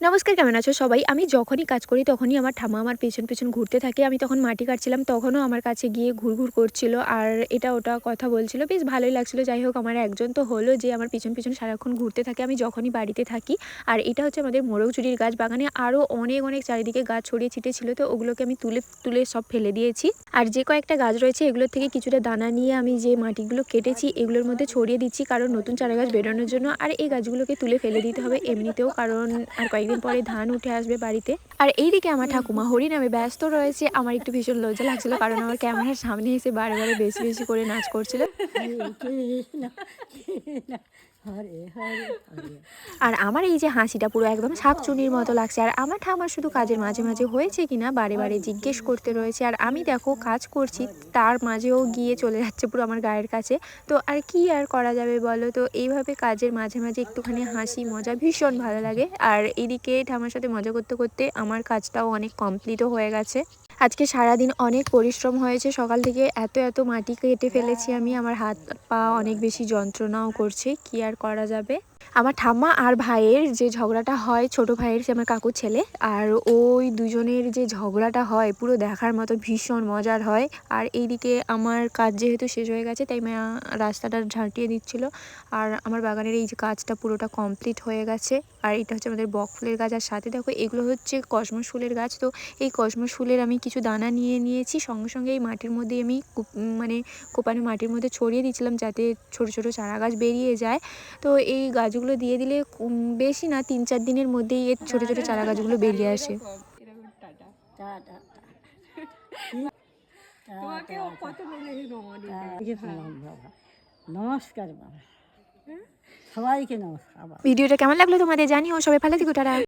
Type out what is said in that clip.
নমস্কার, কেমন আছো সবাই? আমি যখনই কাজ করি তখনই আমার ঠাম্মা আমার পেছন পেছন ঘুরতে থাকে। আমি তখন মাটি কাটছিলাম, তখনও আমার কাছে গিয়ে ঘুরঘুর করছিল। আর এটা ওটা কথা বলছিল, বেশ ভালোই লাগছিল। যাই হোক, আমার একজন তো হলো যে আমার পিছন পিছন সারাক্ষণ ঘুরতে থাকে, আমি যখনই বাড়িতে থাকি। আর এটা হচ্ছে আমাদের মোরগচুরির গাছ। বাগানে আরও অনেক অনেক চারিদিকে গাছ ছড়িয়ে ছিটে ছিল, তো ওগুলোকে আমি তুলে তুলে সব ফেলে দিয়েছি। আর যে কয়েকটা গাছ রয়েছে, এগুলোর থেকে কিছুটা দানা নিয়ে আমি যে মাটিগুলো কেটেছি, এগুলোর মধ্যে ছড়িয়ে দিচ্ছি। কারণ নতুন চারা গাছ বেরোনোর জন্য, আর এই গাছগুলোকে তুলে ফেলে দিতে হবে এমনিতেও। কারণ আর কয়েকদিন পরে ধান উঠে আসবে বাড়িতে। আর এইদিকে আমার ঠাকুমা হরি নামে ব্যস্ত রয়েছে। আমার একটু ভীষণ লজ্জা লাগছিল, কারণ আমার ক্যামেরার সামনে এসে বারে বারে বেশি বেশি করে নাচ করছিল। আর আমার এই যে হাসিটা পুরো একদম শাকচুনির মতো লাগছে। আর আমার ঠামার শুধু কাজের মাঝে মাঝে হয়েছে কিনা বারে বারে জিজ্ঞেস করতে রয়েছে। আর আমি দেখো কাজ করছি তার মাঝেও গিয়ে চলে যাচ্ছে পুরো আমার গায়ের কাছে। তো আর কি আর করা যাবে বলো? তো এইভাবে কাজের মাঝে মাঝে একটুখানি হাসি মজা ভীষণ ভালো লাগে। আর এদিকে ঠামার সাথে মজা করতে করতে আমার কাজটাও অনেক কমপ্লিটও হয়ে গেছে। আজকে সারাদিন অনেক পরিশ্রম হয়েছে। সকাল থেকে এত এত মাটি কেটে ফেলেছি আমি। আমার হাত পা অনেক বেশি যন্ত্রণাও করছে। কি আর করা যাবে? আমার ঠাম্মা আর ভাইয়ের যে ঝগড়াটা হয়, ছোট ভাইয়ের সে আমার কাকুর ছেলে, আর ওই দুজনের যে ঝগড়াটা হয়, পুরো দেখার মতো ভীষণ মজার হয়। আর এইদিকে আমার কাজ যেহেতু শেষ হয়ে গেছে, তাই মা রাস্তাটা ঝাঁটিয়ে দিচ্ছিল। আর আমার বাগানের এই যে কাজটা পুরোটা কমপ্লিট হয়ে গেছে। আর এটা হচ্ছে আমাদের বক ফুলের গাছ। আর সাথে দেখো, এগুলো হচ্ছে কসমস ফুলের গাছ। তো এই কসমস ফুলের আমি কিছু দানা নিয়ে নিয়েছি। সঙ্গে সঙ্গে এই মাটির মধ্যে আমি মানে কোপানো মাটির মধ্যে ছড়িয়ে দিয়েছিলাম যাতে ছোট ছোট চারা গাছ বেরিয়ে যায়। তো এই গাছগুলো দিয়ে দিলে বেশি না তিন চার দিনের মধ্যেই এর ছোটো ছোটো চারা গাছগুলো বেরিয়ে আসে। নমস্কার বাবা। সবাইকে নমস্কার ভিডিওটা কেমন লাগল তোমাদের জানিও সবাই ভালো থেকো টাটা।